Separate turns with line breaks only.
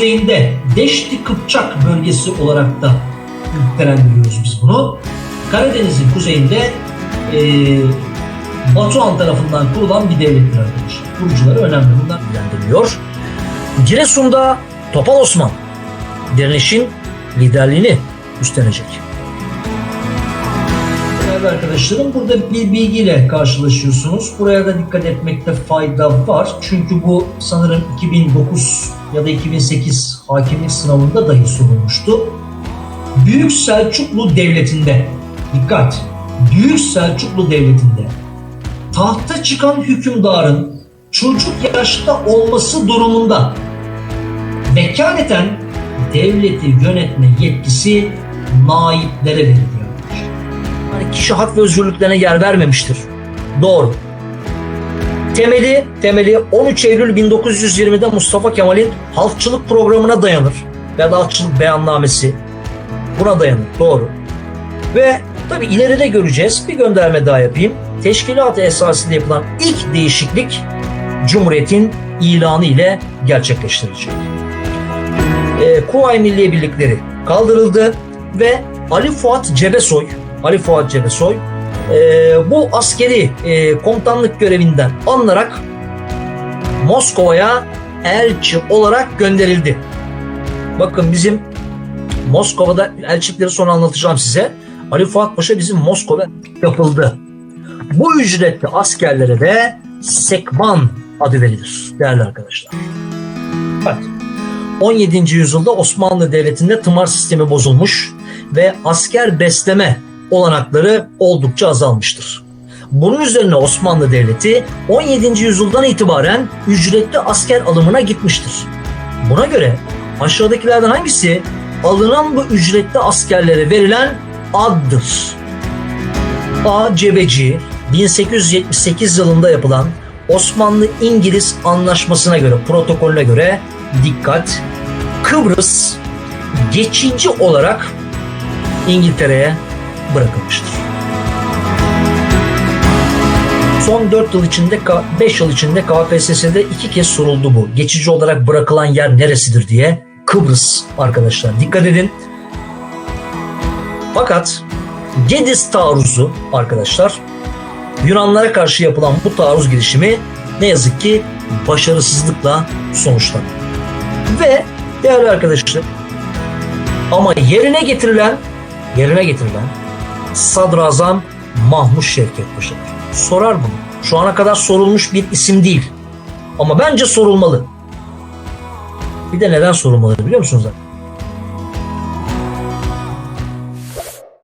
kuzeyinde Deşti Kıpçak bölgesi olarak da nitelendiriyoruz biz bunu. Karadeniz'in kuzeyinde eee Batuhan tarafından kurulan bir devlettir arkadaşlar. Kurucuları önemli. Bunlar bildiriliyor. Giresun'da Topal Osman direnişin liderliğini üstlenecek. Değerli arkadaşlarım burada bir bilgiyle karşılaşıyorsunuz. Buraya da dikkat etmekte fayda var. Çünkü bu sanırım 2009 ya da 2008 hakimlik sınavında dahi sorulmuştu. Büyük Selçuklu Devleti'nde dikkat Büyük Selçuklu Devleti'nde tahta çıkan hükümdarın çocuk yaşta olması durumunda vekaleten devleti yönetme yetkisi naiplere veriliyor. Hani kişi hak ve özgürlüklerine yer vermemiştir. Doğru. Temeli, temeli 13 Eylül 1920'de Mustafa Kemal'in halkçılık programına dayanır. Ya halkçılık beyannamesi buna dayanır. Doğru. Ve tabi ileride göreceğiz. Bir gönderme daha yapayım. Teşkilat-ı esasında yapılan ilk değişiklik Cumhuriyet'in ilanı ile gerçekleştirilecek. E, Kuvayi Milliye Birlikleri kaldırıldı ve Ali Fuat Cebesoy, Ali Fuat Cebesoy e, bu askeri e, komutanlık görevinden alınarak Moskova'ya elçi olarak gönderildi. Bakın bizim Moskova'da elçilikleri sonra anlatacağım size. Ali Fuat Paşa bizim Moskova yapıldı. Bu ücretli askerlere de sekban adı verilir değerli arkadaşlar. Evet. 17. yüzyılda Osmanlı Devleti'nde tımar sistemi bozulmuş ve asker besleme olanakları oldukça azalmıştır. Bunun üzerine Osmanlı Devleti 17. yüzyıldan itibaren ücretli asker alımına gitmiştir. Buna göre aşağıdakilerden hangisi alınan bu ücretli askerlere verilen addır? A. Cebeci 1878 yılında yapılan Osmanlı-İngiliz anlaşmasına göre, protokolüne göre dikkat Kıbrıs geçici olarak İngiltere'ye bırakılmıştır. Son 4 yıl içinde, 5 yıl içinde KPSS'de iki kez soruldu bu. Geçici olarak bırakılan yer neresidir diye. Kıbrıs arkadaşlar. Dikkat edin. Fakat Gediz taarruzu arkadaşlar Yunanlara karşı yapılan bu taarruz girişimi ne yazık ki başarısızlıkla sonuçlandı. Ve değerli arkadaşlar ama yerine getirilen yerine getirilen Sadrazam Mahmut Şevket Paşa'dır. Sorar bunu. Şu ana kadar sorulmuş bir isim değil. Ama bence sorulmalı. Bir de neden sorulmalı biliyor musunuz?